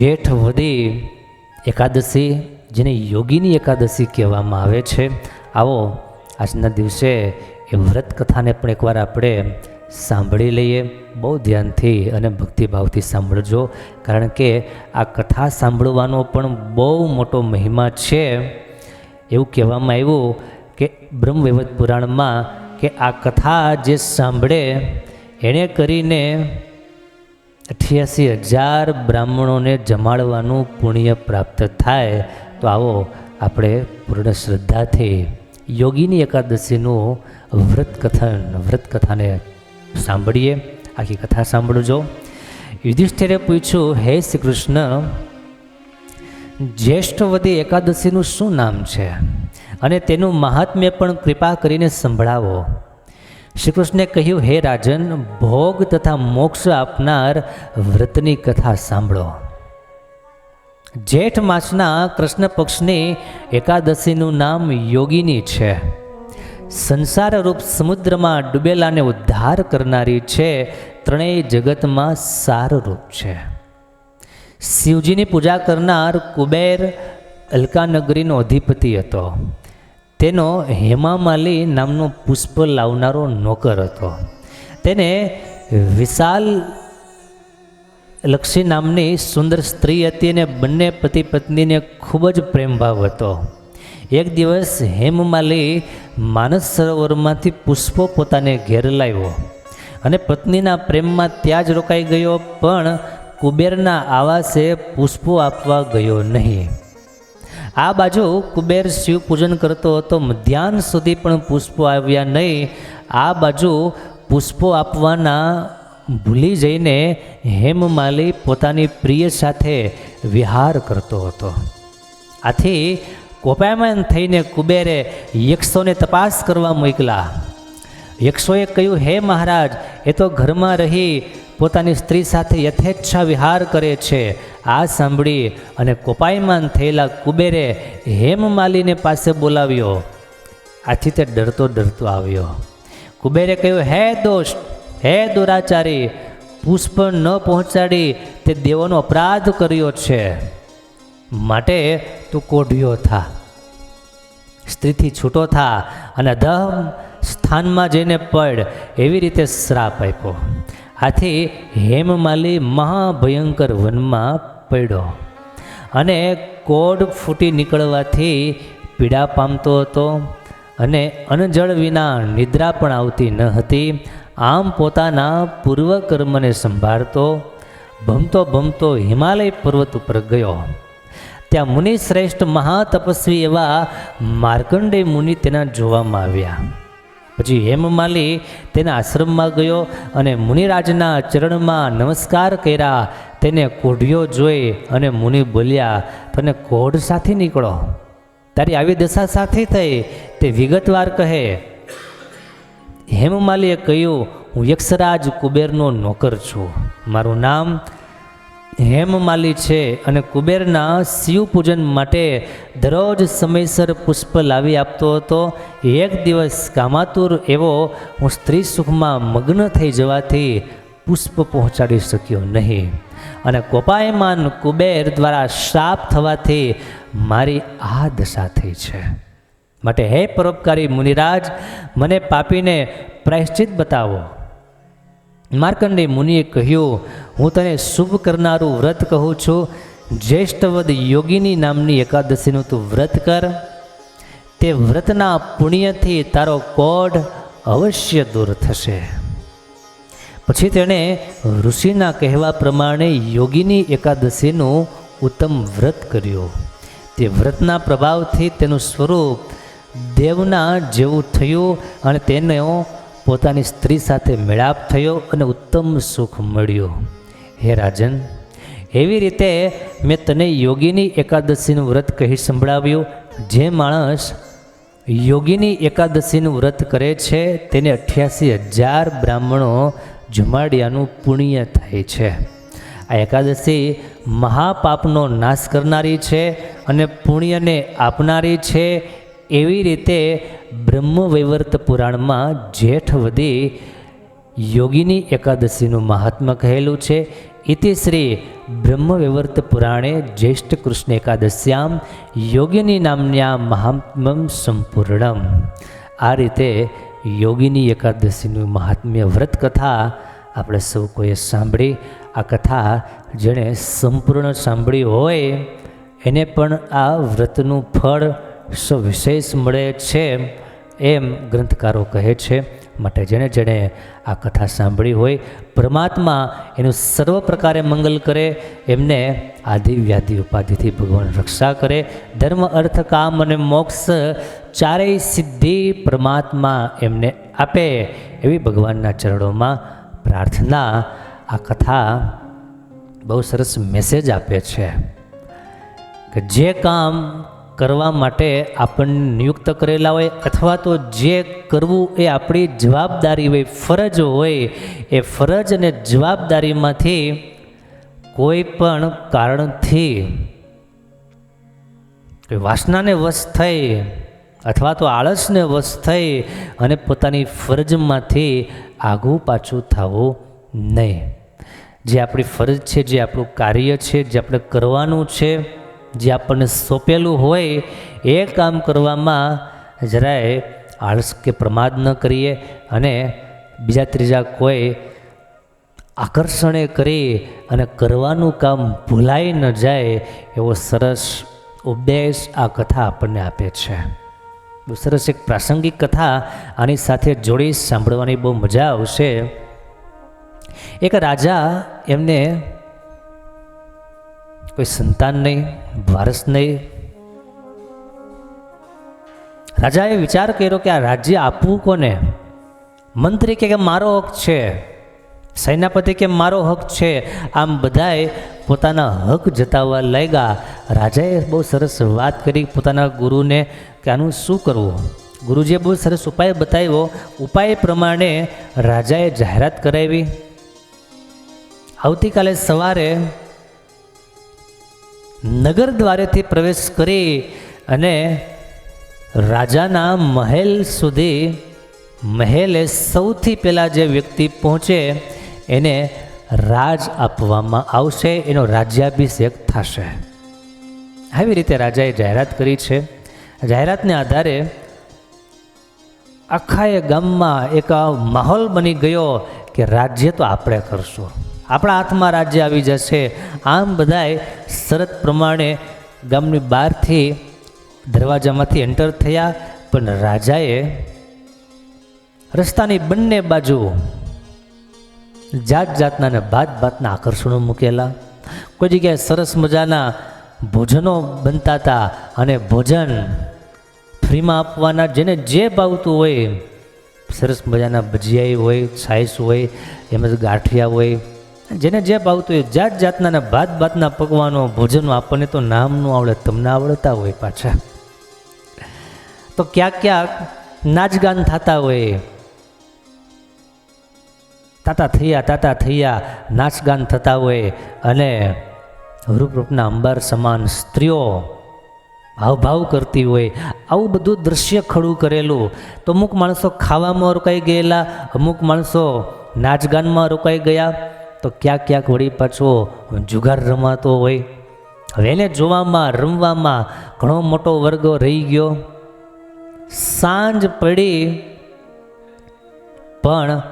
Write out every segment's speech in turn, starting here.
જેઠ વદી એકાદશી, જેને યોગીની એકાદશી કહેવામાં આવે છે. આવો, આજના દિવસે એ વ્રત કથાને પણ એકવાર આપણે સાંભળી લઈએ. બહુ ધ્યાનથી અને ભક્તિભાવથી સાંભળજો, કારણ કે આ કથા સાંભળવાનો પણ બહુ મોટો મહિમા છે. એવું કહેવામાં આવ્યું કે બ્રહ્મવૈવત પુરાણમાં કે આ કથા જે સાંભળે એણે કરીને અઠ્યાસી હજાર બ્રાહ્મણોને જમાડવાનું પુણ્ય પ્રાપ્ત થાય, તો આવો આપણે પૂર્ણ શ્રદ્ધાથી યોગીની એકાદશીનું વ્રત કથન વ્રત કથાને સાંભળીએ. આખી કથા સાંભળજો. યુધિષ્ઠિરે પૂછ્યું, હે શ્રી કૃષ્ણ જ્યેષ્ઠવદી એકાદશીનું શું નામ છે? અને તેનું મહાત્મ્ય પણ કૃપા કરીને સંભળાવો. શ્રી કૃષ્ણે કહ્યું, હે રાજન, ભોગ તથા મોક્ષ આપનાર વ્રતની કથા સાંભળો. જેઠ માસના કૃષ્ણ પક્ષની એકાદશીનું નામ યોગીની છે. સંસાર રૂપ સમુદ્રમાં ડૂબેલાને ઉદ્ધાર કરનારી છે, ત્રણેય જગતમાં સારરૂપ છે. શિવજીની પૂજા કરનાર કુબેર અલકાનગરીનો અધિપતિ હતો. તેનો હેમામાલી નામનો પુષ્પ લાવનારો નોકર હતો. તેને વિશાલ લક્ષી નામની સુંદર સ્ત્રી હતી અને બંને પતિ પત્નીને ખૂબ જ પ્રેમભાવ હતો. એક દિવસ હેમમાલી માનસ સરોવરમાંથી પુષ્પો પોતાને ઘેર લાવ્યો અને પત્નીના પ્રેમમાં ત્યાં જ રોકાઈ ગયો, પણ કુબેરના આવાસે પુષ્પો આપવા ગયો નહીં. આ બાજુ કુબેર શિવ પૂજન કરતો હતો. મધ્યાહન સુધી પણ પુષ્પો આવ્યા નહીં. આ બાજુ પુષ્પો આપવાના ભૂલી જઈને હેમમાલી પોતાની પ્રિય સાથે વિહાર કરતો હતો. આથી કોપાયમાન થઈને કુબેરે યક્ષોને તપાસ કરવા મોકલા. યક્ષોએ કહ્યું, હે મહારાજ, એ તો ઘરમાં રહી પોતાની સ્ત્રી સાથે યથેચ્છા વિહાર કરે છે. આ સાંભળી અને કોપાયમાન થયેલા કુબેરે હેમમાલીને પાસે બોલાવ્યો. આથી તે ડરતો ડરતો આવ્યો. કુબેરે કહ્યું, હે દોષ હે દુરાચારી, પુષ્પ ન પહોંચાડી તે દેવોનો અપરાધ કર્યો છે. માટે તું કોઢિયો થા. સ્ત્રીથી છૂટો થા અને અધમ સ્થાનમાં જઈને પડ, એવી રીતે શ્રાપ આપ્યો. આથી હેમમાલી મહાભયંકર વનમાં પડ્યો અને કોડ ફૂટી નીકળવાથી પીડા પામતો હતો અને અનજળ વિના નિદ્રા પણ આવતી ન હતી. આમ પોતાના પૂર્વકર્મને સંભાળતો, ભમતો ભમતો હિમાલય પર્વત ઉપર ગયો. ત્યાં મુનિ શ્રેષ્ઠ મહાતપસ્વી એવા માર્કંડે મુનિ તેના જોવામાં આવ્યા. પછી હેમમાલી તેના આશ્રમમાં ગયો અને મુનિરાજના ચરણમાં નમસ્કાર કર્યા. તેને કોઢિયો જોઈ અને મુનિ બોલ્યા, તને કોઢ સાથે નીકળો. તારી આવી દશા સાથે થઈ, તે વિગતવાર કહે. હેમમાલીએ કહ્યું, હું યક્ષરાજ કુબેરનો નોકર છું. મારું નામ હેમમાલી છે અને કુબેરના શિવ પૂજન માટે દરરોજ સમયસર પુષ્પ લાવી આપતો હતો. એક દિવસ કામાતુર એવો, હું સ્ત્રી સુખમાં મગ્ન થઈ જવાથી પુષ્પ પહોંચાડી શક્યો નહીં. અને કોપાયમાન કુબેર દ્વારા શ્રાપ થવાથી મારી આ દશા થઈ છે. માટે હે પરોપકારી મુનિરાજ, મને પાપીને પ્રાયશ્ચિત બતાવો. માર્કંડે મુનિએ કહ્યું હું તને શુભ કરનારું વ્રત કહું છું. જ્યેષ્ઠવદ યોગીની નામની એકાદશીનું તું વ્રત કર. તે વ્રતના પુણ્યથી તારો કોઢ અવશ્ય દૂર થશે. પછી તેણે ઋષિના કહેવા પ્રમાણે યોગીની એકાદશીનું ઉત્તમ વ્રત કર્યું. તે વ્રતના પ્રભાવથી તેનું સ્વરૂપ દેવના જેવું થયું અને તેનો પોતાની સ્ત્રી સાથે મેળાપ થયો અને ઉત્તમ સુખ મળ્યું. હે રાજન, એવી રીતે મેં તને યોગીની એકાદશીનું વ્રત કહી સંભળાવ્યું. જે માણસ યોગીની એકાદશીનું વ્રત કરે છે, તેને અઠ્યાસી હજાર બ્રાહ્મણો જમાડ્યાનું પુણ્ય થાય છે. આ એકાદશી મહાપાપનો નાશ કરનારી છે અને પુણ્યને આપનારી છે. એવી રીતે બ્રહ્મવૈવર્ત પુરાણમાં જેઠવદી યોગીની એકાદશીનું મહાત્મ્ય કહેલું છે. ઇતિ શ્રી બ્રહ્મવિવર્ત પુરાણે જ્યેષ્ઠ કૃષ્ણ એકાદશ્યામ યોગિની નામ્યા મહાત્મ્યમ સંપૂર્ણમ. આ રીતે યોગીની એકાદશીનું મહાત્મ્ય વ્રત કથા આપણે સૌ કોઈએ સાંભળી. આ કથા જેણે સંપૂર્ણ સાંભળી હોય, એને પણ આ વ્રતનું ફળ સવિશેષ મળે છે એમ ગ્રંથકારો કહે છે. માટે જેણે જેણે આ કથા સાંભળી હોય, પરમાત્મા એનું સર્વ પ્રકારે મંગલ કરે, એમને આદિવ્યાધિ ઉપાધિથી ભગવાન રક્ષા કરે. ધર્મ, અર્થ, કામ અને મોક્ષ ચારેય સિદ્ધિ પરમાત્મા એમને આપે એવી ભગવાનના ચરણોમાં પ્રાર્થના આ કથા બહુ સરસ મેસેજ આપે છે કે જે કામ કરવા માટે આપણને નિયુક્ત કરેલા હોય અથવા તો જે કરવું એ આપણી જવાબદારી હોય, ફરજ હોય, એ ફરજ અને જવાબદારીમાંથી કોઈ પણ કારણથી વાસનાને વશ થઈ અથવા તો આળસને વશ થઈ અને પોતાની ફરજમાંથી આગું પાછું થવું નહીં. જે આપણી ફરજ છે, જે આપણું કાર્ય છે, જે આપણે કરવાનું છે જે આપણને સોંપેલું હોય એ કામ કરવામાં જરાય આળસ કે પ્રમાદ ન કરીએ અને બીજા ત્રીજા કોઈ આકર્ષણે કરી અને કરવાનું કામ ભૂલાઈ ન જાય એવો સરસ ઉપદેશ આ કથા આપણને આપે છે. બહુ સરસ એક પ્રાસંગિક કથા આની સાથે જોડી સાંભળવાની બહુ મજા આવશે. એક રાજા એમને કોઈ સંતાન નહીં, વારસ નહીં. રાજાએ વિચાર કર્યો કે આ રાજ્ય આપવું કોને? મંત્રી કે મારો હક છે? સેનાપતિ કે મારો હક છે? આમ બધાએ પોતાના હક જતાવવા લાગ્યા. રાજાએ બહુ સરસ વાત કરી પોતાના ગુરુને કે આનું શું કરવું? ગુરુજીએ બહુ સરસ ઉપાય બતાવ્યો. ઉપાય પ્રમાણે રાજાએ જાહેરાત કરાવી. આવતીકાલે સવારે નગર દ્વારેથી પ્રવેશ કરી અને રાજાના મહેલ સુધી મહેલે સૌથી પહેલાં જે વ્યક્તિ પહોંચે એને રાજ આપવામાં આવશે, એનો રાજ્યાભિષેક થશે. આવી રીતે રાજાએ જાહેરાત કરી છે. જાહેરાતને આધારે આખા એ ગામમાં એક માહોલ બની ગયો કે રાજ્ય તો આપણે કરશું. આપણા હાથમાં રાજ્ય આવી જશે. આમ બધાએ શરત પ્રમાણે ગામની બહારથી દરવાજામાંથી એન્ટર થયા, પણ રાજાએ રસ્તાની બંને બાજુ જાત જાતના અને ભાત ભાતના આકર્ષણો મૂકેલા. કોઈ જગ્યાએ સરસ મજાના ભોજનો બનતા હતા અને ભોજન ફ્રીમાં આપવાના, જેને જે ભાવતું હોય, સરસ મજાના ભજીયા હોય છાઈસ હોય, એમ જ ગાંઠિયા હોય જેને જે ભાવતું હોય જાત જાતના ને ભાત ભાતના પકવાનો ભોજનો આપણને તો નામનું આવડે, તમને આવડતા હોય પાછા. તો ક્યાંક ક્યાંક નાચગાન થતા હોય. તાતા થયા તાતા થયા, નાચગાન થતા હોય અને રૂપરૂપના અંબાર સમાન સ્ત્રીઓ હાવભાવ કરતી હોય, આવું બધું દૃશ્ય ખડું કરેલું. તો અમુક માણસો ખાવામાં રોકાઈ ગયેલા, અમુક માણસો નાચગાનમાં રોકાઈ ગયા. તો ક્યાંક ક્યાંક વળી પાછો જુગાર રમાતો હોય. હવે એને જોવામાં, રમવામાં ઘણો મોટો વર્ગ રહી ગયો. સાંજ પડી, પણ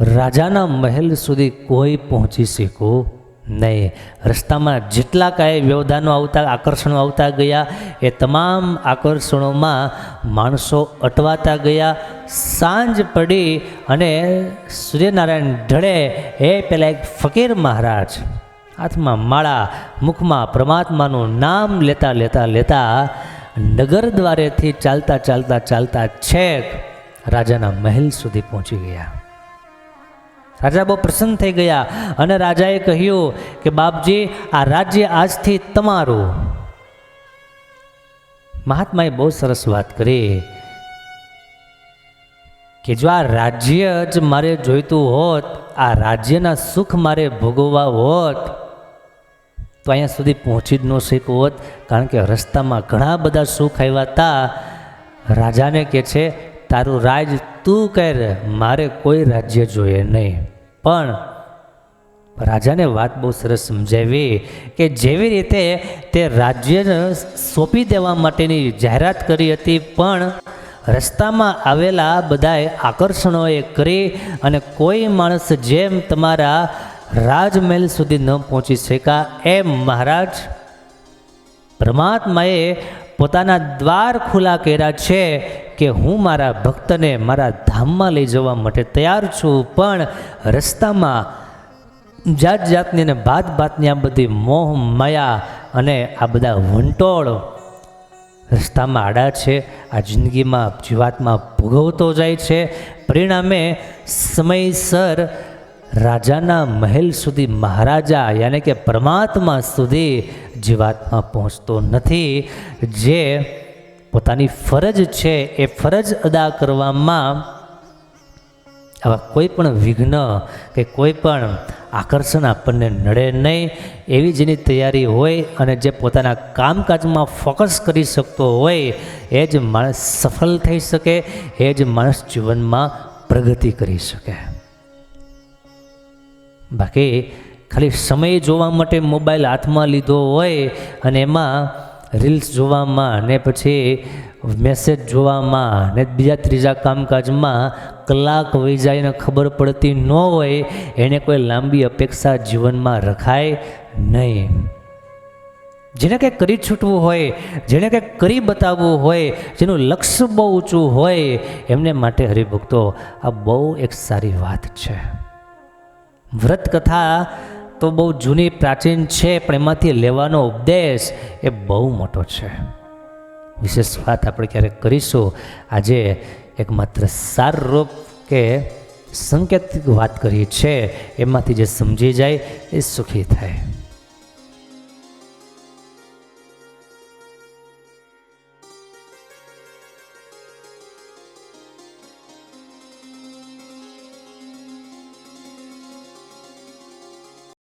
રાજાના મહેલ સુધી કોઈ પહોંચી શક્યું નહીં, રસ્તામાં જેટલા કાંઈ વ્યવધાનો આવતા, આકર્ષણો આવતા ગયા, એ તમામ આકર્ષણોમાં માણસો અટવાતા ગયા. સાંજ પડી અને સૂર્યનારાયણ ઢળે, એ પેલા એક ફકીર મહારાજ, હાથમાં માળા, મુખમાં પરમાત્માનું નામ લેતા લેતા લેતા નગર દ્વારેથી ચાલતા ચાલતા ચાલતા છેક રાજાના મહેલ સુધી પહોંચી ગયા. રાજા બહુ પ્રસન્ન થઈ ગયા અને રાજાએ કહ્યું કે, બાપજી, આ રાજ્ય આજથી તમારું. મહાત્માએ બહુ સરસ વાત કરી કે, જો આ રાજ્ય જ મારે જોઈતું હોત, આ રાજ્યના સુખ મારે ભોગવવા હોત, તો અહીંયા સુધી પહોંચી જ ન શક્યું હોત, કારણ કે રસ્તામાં ઘણા બધા સુખ આવ્યા હતા રાજાને કે છે, તારું રાજ તું કર, મારે કોઈ રાજ્ય જોઈએ નહીં. પણ રાજાને વાત બહુ સરસ સમજાવી કે જેવી રીતે તે રાજ્યને સોંપી દેવા માટેની જાહેરાત કરી હતી, પણ રસ્તામાં આવેલા બધાએ આકર્ષણોએ કરી અને કોઈ માણસ જેમ તમારા રાજમહેલ સુધી ન પહોંચી શકા એમ મહારાજ પરમાત્માએ પોતાના દ્વાર ખુલ્લા કર્યા છે. કે હું મારા ભક્તને મારા ધામમાં લઈ જવા માટે તૈયાર છું, પણ રસ્તામાં જાત જાતની અને ભાત ભાતની આ બધી મોહ, માયા અને આ બધા વંટોળ રસ્તામાં આડા છે. આ જિંદગીમાં જીવાતમાં ભોગવતો જાય છે. પરિણામે સમયસર રાજાના મહેલ સુધી મહારાજા યાની કે પરમાત્મા સુધી જીવાતમાં પહોંચતો નથી. જે પોતાની ફરજ છે એ ફરજ અદા કરવામાં આવા કોઈ પણ વિઘ્ન કે કોઈ પણ આકર્ષણ આપણને નડે નહીં, એવી જેની તૈયારી હોય અને જે પોતાના કામકાજમાં ફોકસ કરી શકતો હોય, એ જ માણસ સફળ થઈ શકે, એ જ માણસ જીવનમાં પ્રગતિ કરી શકે. બાકી ખાલી સમય જોવા માટે મોબાઈલ હાથમાં લીધો હોય અને એમાં રીલ્સ જોવામાં ને પછી મેસેજ જોવામાં ને બીજા ત્રીજા કામકાજમાં કલાક વહી જાય ખબર પડતી ન હોય, એને કોઈ લાંબી અપેક્ષા જીવનમાં રખાય નહીં. જેને કંઈક કરી છૂટવું હોય, જેને કંઈક કરી બતાવવું હોય, જેનું લક્ષ્ય બહુ ઊંચું હોય, એમને માટે હરિભક્તો આ બહુ એક સારી વાત છે. વ્રત કથા તો બહુ જૂની પ્રાચીન છે, પણ એમાંથી લેવાનો ઉપદેશ એ બહુ મોટો છે. વિશેષ વાત આપણે ક્યારેક કરીશું. આજે એક માત્ર સારરૂપ કે સંકેતિક વાત કરી છે એમાંથી જે સમજી જાય એ સુખી થાય.